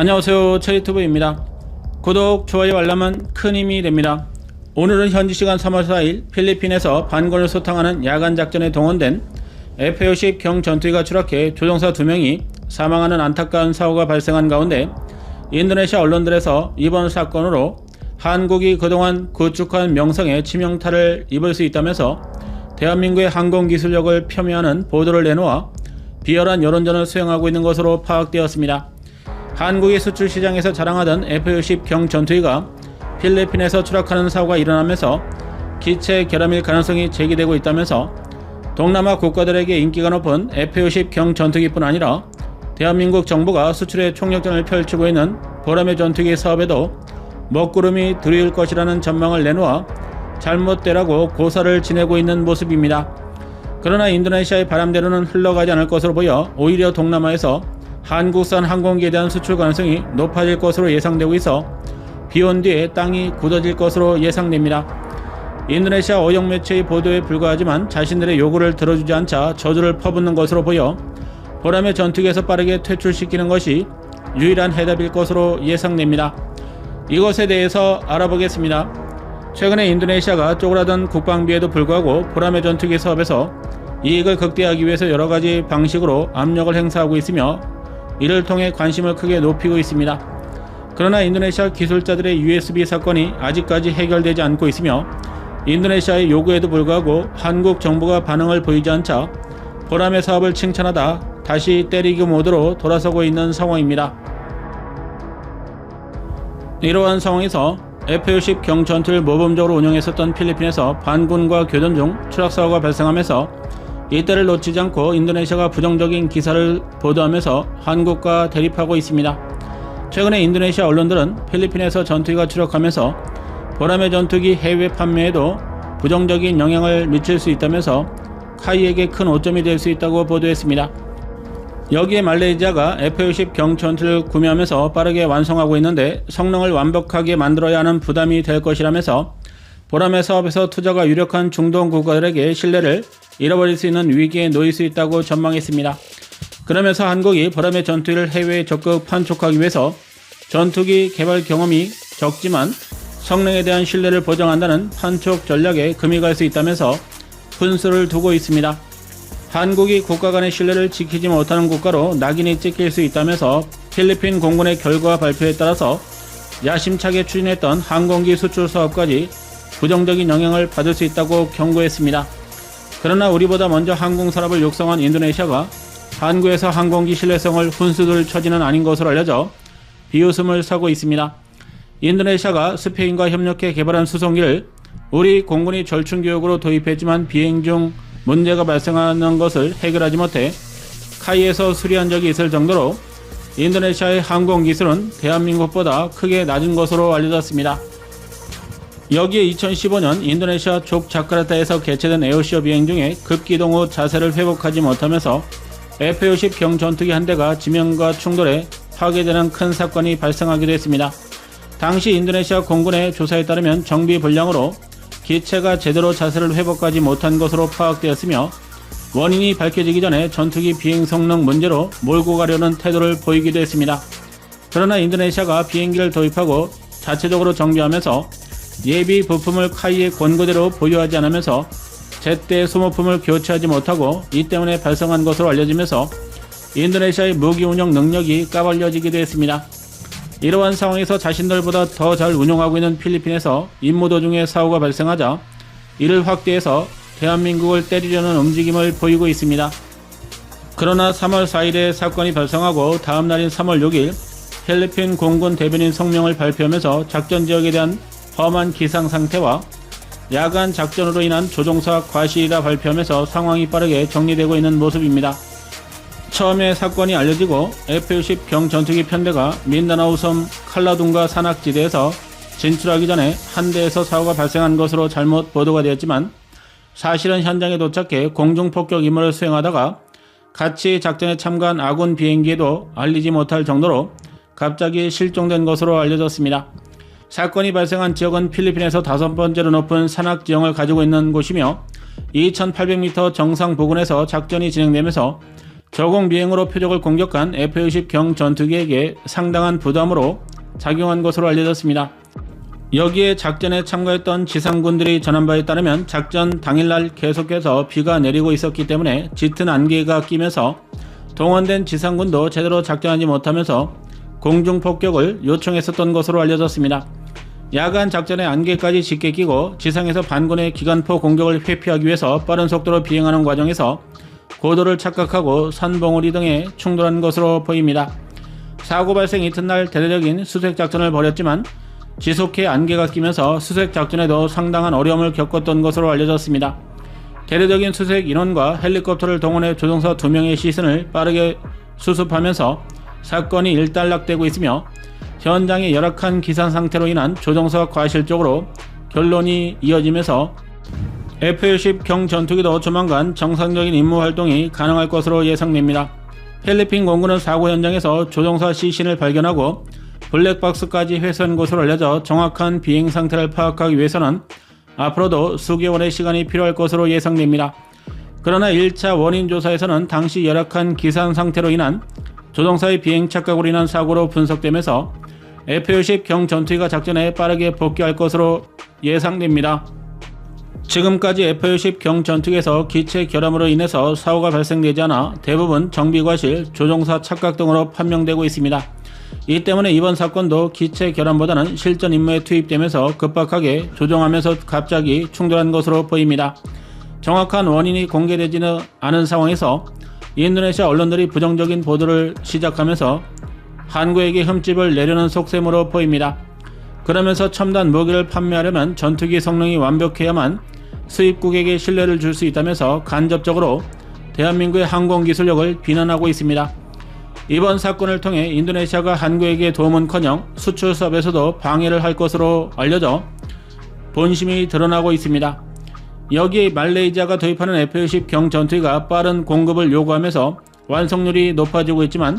안녕하세요. 체리투브입니다. 구독, 좋아요, 알람은 큰 힘이 됩니다. 오늘은 현지 시간 3월 4일 필리핀에서 반군을 소탕하는 야간 작전에 동원된 F-50 경 전투기가 추락해 조종사 2명이 사망하는 안타까운 사고가 발생한 가운데 인도네시아 언론들에서 이번 사건으로 한국이 그동안 구축한 명성에 치명타를 입을 수 있다면서 대한민국의 항공기술력을 폄훼하는 보도를 내놓아 비열한 여론전을 수행하고 있는 것으로 파악되었습니다. 한국의 수출 시장에서 자랑하던 F-60 경 전투기가 필리핀에서 추락하는 사고가 일어나면서 기체 결함일 가능성이 제기되고 있다면서 동남아 국가들에게 인기가 높은 F-50 경 전투기뿐 아니라 대한민국 정부가 수출의 총력전을 펼치고 있는 보람의 전투기 사업에도 먹구름이 들이울 것이라는 전망을 내놓아 잘못되라고 고사를 지내고 있는 모습입니다. 그러나 인도네시아의 바람대로는 흘러가지 않을 것으로 보여 오히려 동남아에서 한국산 항공기에 대한 수출 가능성이 높아질 것으로 예상되고 있어 비온 뒤에 땅이 굳어질 것으로 예상됩니다. 인도네시아 어영 매체의 보도에 불과하지만 자신들의 요구를 들어주지 않자 저주를 퍼붓는 것으로 보여 보람의 전투기에서 빠르게 퇴출시키는 것이 유일한 해답일 것으로 예상됩니다. 이것에 대해서 알아보겠습니다. 최근에 인도네시아가 쪼그라든 국방비에도 불구하고 보람의 전투기 사업에서 이익을 극대화하기 위해서 여러 가지 방식으로 압력을 행사하고 있으며 이를 통해 관심을 크게 높이고 있습니다. 그러나 인도네시아 기술자들의 USB 사건이 아직까지 해결되지 않고 있으며 인도네시아의 요구에도 불구하고 한국 정부가 반응을 보이지 않자 보람의 사업을 칭찬하다 다시 때리기 모드로 돌아서고 있는 상황입니다. 이러한 상황에서 F-60 경전투를 모범적으로 운영했었던 필리핀에서 반군과 교전 중 추락사고가 발생하면서 이때를 놓치지 않고 인도네시아가 부정적인 기사를 보도하면서 한국과 대립하고 있습니다. 최근에 인도네시아 언론들은 필리핀에서 전투기가 추락하면서 보람의 전투기 해외 판매에도 부정적인 영향을 미칠 수 있다면서 카이에게 큰 오점이 될 수 있다고 보도했습니다. 여기에 말레이시아가 F-60 경전투를 구매하면서 빠르게 완성하고 있는데 성능을 완벽하게 만들어야 하는 부담이 될 것이라면서 보람의 사업에서 투자가 유력한 중동 국가들에게 신뢰를 잃어버릴 수 있는 위기에 놓일 수 있다고 전망했습니다. 그러면서 한국이 보람의 전투기를 해외에 적극 판촉하기 위해서 전투기 개발 경험이 적지만 성능에 대한 신뢰를 보장한다는 판촉 전략에 금이 갈 수 있다면서 분수를 두고 있습니다. 한국이 국가 간의 신뢰를 지키지 못하는 국가로 낙인이 찍힐 수 있다면서 필리핀 공군의 결과 발표에 따라서 야심차게 추진했던 항공기 수출 사업까지 부정적인 영향을 받을 수 있다고 경고했습니다. 그러나 우리보다 먼저 항공 산업을 육성한 인도네시아가 한국에서 항공기 신뢰성을 훈수들 처지는 아닌 것으로 알려져 비웃음을 사고 있습니다. 인도네시아가 스페인과 협력해 개발한 수송기를 우리 공군이 절충 교육으로 도입했지만 비행 중 문제가 발생하는 것을 해결하지 못해 카이에서 수리한 적이 있을 정도로 인도네시아의 항공 기술은 대한민국보다 크게 낮은 것으로 알려졌습니다. 여기에 2015년 인도네시아 족 자카르타에서 개최된 에어쇼 비행 중에 급기동 후 자세를 회복하지 못하면서 F-50 경전투기 한 대가 지면과 충돌해 파괴되는 큰 사건이 발생하기도 했습니다. 당시 인도네시아 공군의 조사에 따르면 정비 불량으로 기체가 제대로 자세를 회복하지 못한 것으로 파악되었으며 원인이 밝혀지기 전에 전투기 비행 성능 문제로 몰고 가려는 태도를 보이기도 했습니다. 그러나 인도네시아가 비행기를 도입하고 자체적으로 정비하면서 예비 부품을 카이의 권고대로 보유하지 않으면서 제때 소모품을 교체하지 못하고 이 때문에 발생한 것으로 알려지면서 인도네시아의 무기 운영 능력이 까발려지기도 했습니다. 이러한 상황에서 자신들보다 더 잘 운영하고 있는 필리핀에서 임무 도중에 사고가 발생하자 이를 확대해서 대한민국을 때리려는 움직임을 보이고 있습니다. 그러나 3월 4일에 사건이 발생하고 다음 날인 3월 6일 필리핀 공군 대변인 성명을 발표하면서 작전 지역에 대한 험한 기상 상태와 야간 작전으로 인한 조종사 과실이라 발표하면서 상황이 빠르게 정리되고 있는 모습입니다. 처음에 사건이 알려지고 F-60 경전투기 편대가 민다나우 섬 칼라둥가 산악지대에서 진출하기 전에 한 대에서 사고가 발생한 것으로 잘못 보도가 되었지만 사실은 현장에 도착해 공중폭격 임무를 수행하다가 같이 작전에 참가한 아군 비행기에도 알리지 못할 정도로 갑자기 실종된 것으로 알려졌습니다. 사건이 발생한 지역은 필리핀에서 다섯 번째로 높은 산악 지형을 가지고 있는 곳이며 2,800m 정상 부근에서 작전이 진행되면서 저공 비행으로 표적을 공격한 F-20 경 전투기에게 상당한 부담으로 작용한 것으로 알려졌습니다. 여기에 작전에 참가했던 지상군들이 전한 바에 따르면 작전 당일날 계속해서 비가 내리고 있었기 때문에 짙은 안개가 끼면서 동원된 지상군도 제대로 작전하지 못하면서 공중 폭격을 요청했었던 것으로 알려졌습니다. 야간 작전에 안개까지 짙게 끼고 지상에서 반군의 기관포 공격을 회피하기 위해서 빠른 속도로 비행하는 과정에서 고도를 착각하고 선봉우리 등에 충돌한 것으로 보입니다. 사고 발생 이튿날 대대적인 수색 작전을 벌였지만 지속해 안개가 끼면서 수색 작전에도 상당한 어려움을 겪었던 것으로 알려졌습니다. 대대적인 수색 인원과 헬리콥터를 동원해 조종사 2명의 시신을 빠르게 수습하면서 사건이 일단락되고 있으며 현장의 열악한 기산 상태로 인한 조종사 과실적으로 결론이 이어지면서 F-10 경 전투기도 조만간 정상적인 임무 활동이 가능할 것으로 예상됩니다. 필리핀 공군은 사고 현장에서 조종사 시신을 발견하고 블랙박스까지 회수한 것으로 알려져 정확한 비행 상태를 파악하기 위해서는 앞으로도 수개월의 시간이 필요할 것으로 예상됩니다. 그러나 1차 원인 조사에서는 당시 열악한 기상 상태로 인한 조종사의 비행 착각으로 인한 사고로 분석되면서 F-10 경 전투기가 작전에 빠르게 복귀할 것으로 예상됩니다. 지금까지 F-10 경 전투기에서 기체 결함으로 인해서 사고가 발생되지 않아 대부분 정비과실, 조종사 착각 등으로 판명되고 있습니다. 이 때문에 이번 사건도 기체 결함보다는 실전 임무에 투입되면서 급박하게 조종하면서 갑자기 충돌한 것으로 보입니다. 정확한 원인이 공개되지는 않은 상황에서 인도네시아 언론들이 부정적인 보도를 시작하면서 한국에게 흠집을 내려는 속셈으로 보입니다. 그러면서 첨단 무기를 판매하려면 전투기 성능이 완벽해야만 수입국에게 신뢰를 줄 수 있다면서 간접적으로 대한민국의 항공 기술력을 비난하고 있습니다. 이번 사건을 통해 인도네시아가 한국에게 도움은커녕 수출 사업에서도 방해를 할 것으로 알려져 본심이 드러나고 있습니다. 여기에 말레이시아가 도입하는 F-10 경 전투기가 빠른 공급을 요구하면서 완성률이 높아지고 있지만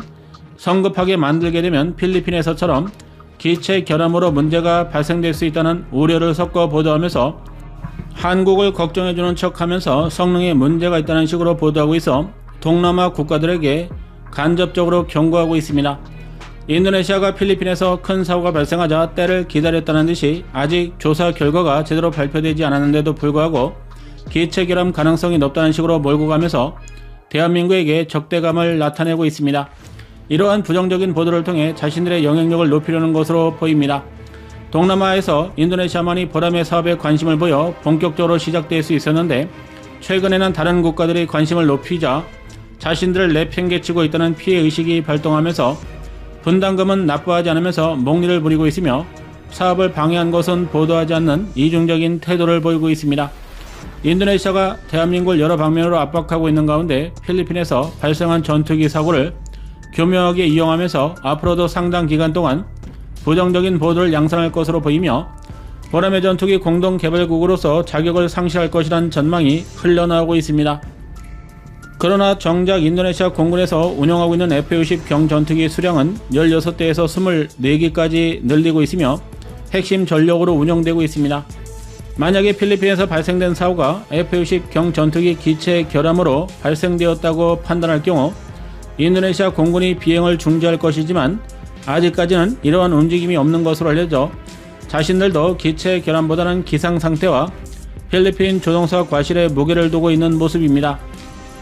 성급하게 만들게 되면 필리핀에서처럼 기체 결함으로 문제가 발생될 수 있다는 우려를 섞어 보도하면서 한국을 걱정해주는 척하면서 성능에 문제가 있다는 식으로 보도하고 있어 동남아 국가들에게 간접적으로 경고하고 있습니다. 인도네시아가 필리핀에서 큰 사고가 발생하자 때를 기다렸다는 듯이 아직 조사 결과가 제대로 발표되지 않았는데도 불구하고 기체 결함 가능성이 높다는 식으로 몰고 가면서 대한민국에게 적대감을 나타내고 있습니다. 이러한 부정적인 보도를 통해 자신들의 영향력을 높이려는 것으로 보입니다. 동남아에서 인도네시아만이 보람의 사업에 관심을 보여 본격적으로 시작될 수 있었는데 최근에는 다른 국가들이 관심을 높이자 자신들을 내팽개치고 있다는 피해 의식이 발동하면서 분담금은 납부하지 않으면서 목리를 부리고 있으며 사업을 방해한 것은 보도하지 않는 이중적인 태도를 보이고 있습니다. 인도네시아가 대한민국을 여러 방면으로 압박하고 있는 가운데 필리핀에서 발생한 전투기 사고를 교묘하게 이용하면서 앞으로도 상당 기간 동안 부정적인 보도를 양산할 것으로 보이며 보람의 전투기 공동 개발국으로서 자격을 상실할 것이란 전망이 흘러나오고 있습니다. 그러나 정작 인도네시아 공군에서 운영하고 있는 F-60 경 전투기 수량은 16대에서 24기까지 늘리고 있으며 핵심 전력으로 운영되고 있습니다. 만약에 필리핀에서 발생된 사고가 F-60 경 전투기 기체 결함으로 발생되었다고 판단할 경우 인도네시아 공군이 비행을 중지할 것이지만 아직까지는 이러한 움직임이 없는 것으로 알려져 자신들도 기체 결함보다는 기상 상태와 필리핀 조종사 과실에 무게를 두고 있는 모습입니다.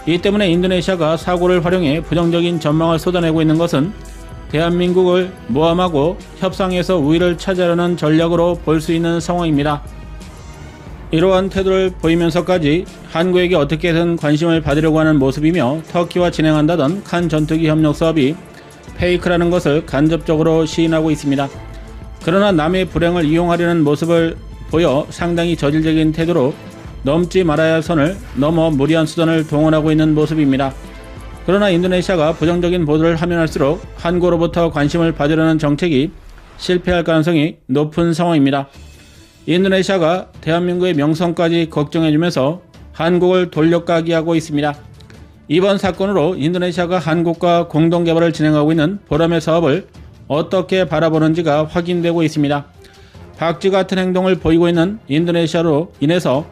이 때문에 인도네시아가 사고를 활용해 부정적인 전망을 쏟아내고 있는 것은 대한민국을 모함하고 협상에서 우위를 차지하려는 전략으로 볼 수 있는 상황입니다. 이러한 태도를 보이면서까지 한국에게 어떻게든 관심을 받으려고 하는 모습이며 터키와 진행한다던 칸 전투기 협력 사업이 페이크라는 것을 간접적으로 시인하고 있습니다. 그러나 남의 불행을 이용하려는 모습을 보여 상당히 저질적인 태도로 넘지 말아야 할 선을 넘어 무리한 수단을 동원하고 있는 모습입니다. 그러나 인도네시아가 부정적인 보도를 하면 할수록 한국으로부터 관심을 받으려는 정책이 실패할 가능성이 높은 상황입니다. 인도네시아가 대한민국의 명성까지 걱정해주면서 한국을 돌려가기하고 있습니다. 이번 사건으로 인도네시아가 한국과 공동 개발을 진행하고 있는 보람의 사업을 어떻게 바라보는지가 확인되고 있습니다. 박쥐 같은 행동을 보이고 있는 인도네시아로 인해서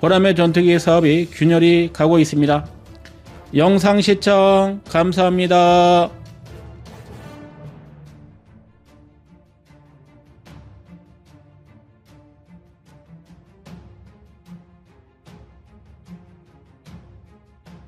보람의 전투기 사업이 균열이 가고 있습니다. 영상 시청 감사합니다.